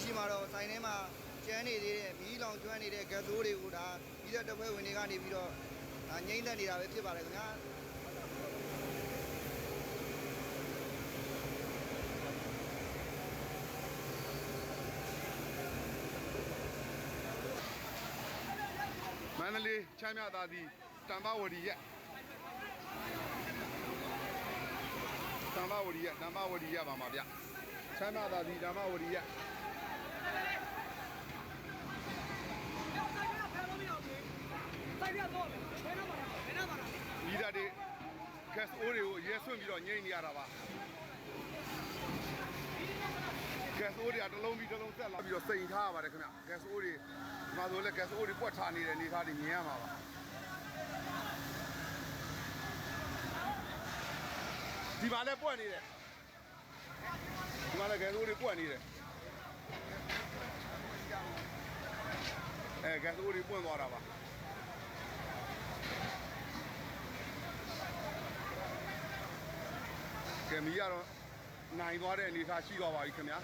လက်ရှိမှာတော့ဆိုင်ထဲမှာကျန်းနေသေးတဲ့မီးလောင်ကျွမ်းနေတဲ့ဂက်ဆိုးတွေကိုဒါပြီးတဲ့တပ်ဖွဲ့ဝင်တွေကနေပြီးတော့ဒါငိမ့်သက်နေတာပဲဖြစ်ပါတယ်ခင်ဗျာမန္တလေးချမ်းမြသာသည်တမ္ပဝတီရက်တမ္ပဝတီရက်တမ္ပဝတီရက်ပါမှာဗျချမ်းမြသာသည်တမ္ပဝတီရက်တိုက်ပြတော့ဘယ်နာ မှာဘယ်နာမှာမိသားတွေကက်စအိုးတွေကိုရဲဆွန့်ပြီးတော့ငိမ့်နေရတာပါကက်စအိုးတွေကတစ်လုံးပြီးတစ်လုံးဆက်လာပြီးတော့စိန်ထားရပါတယ်ခင်ဗျကက်စအိုးတွေဒီမှာဆိုလည်းကက်စအိုးတွေပွက်ထားနေတဲ့အနေအထားတွေမြင်ရမှာပါဒီမှာလည်းပွက်နေတယ်ဒီမှာလည်းကက်စအိုးတွေပွက်နေတယ် အဲကက်စအိုးတွေပွင့်သွားတာပါကဲမီးကတော့နိုင်သွားတဲ့အနေအထားရှိသွားပါပြီခင်ဗျာ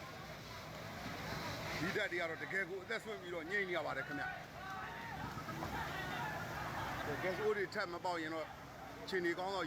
ဒီတက်တွေကတော့တကယ်ကိုအသက်ဆွင့်ပြီးတော့ညှိနေရပါတယ်ခင်ဗျာကဲကက်စအိုးတွေထပ်မပေါက်ရင်တော့ခြေနေကောင်းတော့